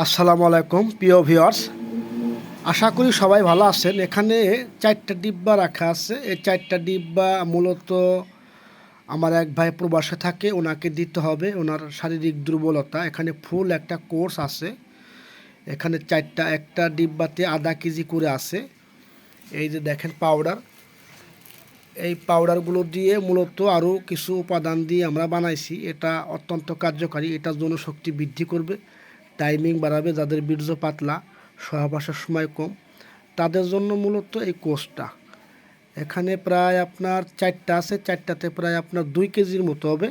আসসালামু আলাইকুম, প্রিয় ভিউয়ার্স। আশা করি সবাই ভালো আছেন। এখানে চারটা ডিব্বা রাখা আছে। এই চারটা ডিব্বা মূলত আমার এক ভাই প্রবাসে থাকে। ওনাকে দিতে হবে। ওনার শারীরিক দুর্বলতা। এখানে ফুল একটা কোর্স আছে। এখানে চারটা, একটা ডিব্বাতে আধা কেজি করে আছে। এই যে দেখেন পাউডার। এই পাউডারগুলো দিয়ে মূলত আরও কিছু উপাদান দিয়ে আমরা বানাইছি। এটা অত্যন্ত কার্যকারী। এটা জনশক্তি বৃদ্ধি করবে। টাইমিং বাড়াবে, যাদের বীর্য পাতলা, সহবাসের সময় কম, তাদের জন্য মূলত এই কোর্সটা। এখানে প্রায় আপনার চারটা আছে, চারটাতে প্রায় আপনার দুই কেজির মতো হবে।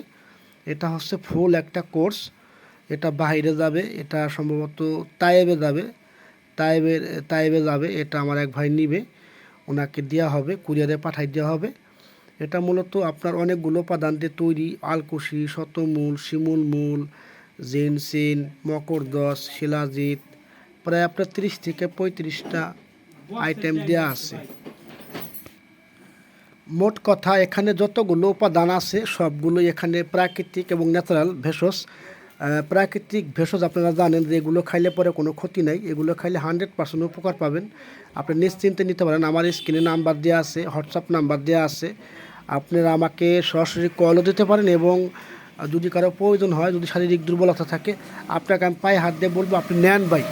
এটা হচ্ছে ফুল একটা কোর্স। এটা বাইরে যাবে, এটা সম্ভবত তায়েবে যাবে। তায়েবের তায়েবে যাবে, এটা আমার এক ভাই নিবে। ওনাকে দেওয়া হবে, কুরিয়ারে পাঠাই দেওয়া হবে। এটা মূলত আপনার অনেকগুলো উপাদান দিয়ে তৈরি, আলকুশি, শতমূল শিমুল মূল জিনসিন মকরদস শিলাজিৎ, প্রায় আপনার তিরিশ থেকে পঁয়ত্রিশটা আইটেম দেওয়া আছে। মোট কথা, এখানে যতগুলো উপাদান আছে, সবগুলো এখানে প্রাকৃতিক এবং ন্যাচারাল ভেষজ। প্রাকৃতিক ভেষজ আপনারা জানেন যে এগুলো খাইলে পরে কোনো ক্ষতি নাই, এগুলো খাইলে হান্ড্রেড পার্সেন্ট উপকার পাবেন। আপনি নিশ্চিন্তে নিতে পারেন, আমার স্ক্রিনে নাম্বার দেওয়া আছে, হোয়াটসঅ্যাপ নাম্বার দেওয়া আছে। আপনারা আমাকে সরাসরি কলও দিতে পারেন এবং যদি কারও প্রয়োজন হয়, যদি শারীরিক দুর্বলতা থাকে, আপনাকে আমি পায়ে হাত দিয়ে বলব, আপনি নেন ভাই।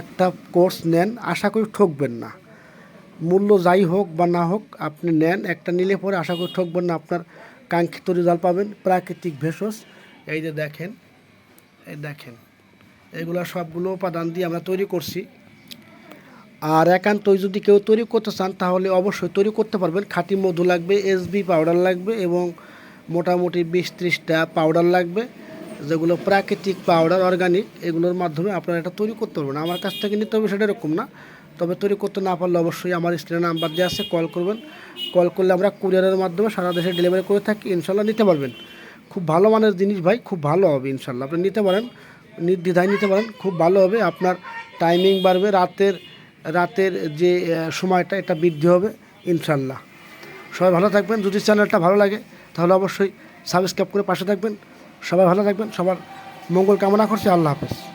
একটা কোর্স নেন, আশা করি ঠকবেন না। মূল্য যাই হোক বা না হোক, আপনি নেন, একটা নিলে পরে আশা করি ঠকবেন না, আপনার কাঙ্ক্ষিত রেজাল্ট পাবেন। প্রাকৃতিক ভেষজ, এই যে দেখেন, এই দেখেন, এগুলো সবগুলো উপাদান দিয়ে আমরা তৈরি করছি। আর একান্তই যদি কেউ তৈরি করতে চান, তাহলে অবশ্যই তৈরি করতে পারবেন। খাঁটি মধু লাগবে এসবি পাউডার লাগবে এবং মোটামুটি বিশ ত্রিশটা পাউডার লাগবে। যেগুলো প্রাকৃতিক পাউডার অর্গানিক এগুলোর মাধ্যমে আপনারা এটা তৈরি করতে পারবেন। আমার কাছ থেকে নিতে হবে সেটা এরকম না। তবে তৈরি করতে না পারলে অবশ্যই আমার স্ক্রিনে নাম্বার দেওয়া আছে কল করবেন। কল করলে আমরা কুরিয়ারের মাধ্যমে সারা দেশে ডেলিভারি করে থাকি, ইনশাল্লাহ নিতে পারবেন। খুব ভালো মানের জিনিস ভাই, খুব ভালো হবে ইনশাল্লাহ। আপনি নিতে পারেন, নির্দ্বিধায় নিতে পারেন, খুব ভালো হবে। আপনার টাইমিং বাড়বে, রাতের রাতের যে সময়টা, এটা বৃদ্ধি হবে, ইনশাল্লাহ। সবাই ভালো থাকবেন। যদি চ্যানেলটা ভালো লাগে তাহলে অবশ্যই সাবস্ক্রাইব করে পাশে থাকবেন। সবাই ভালো থাকবেন। সবার মঙ্গল কামনা করছি। আল্লাহ হাফেজ।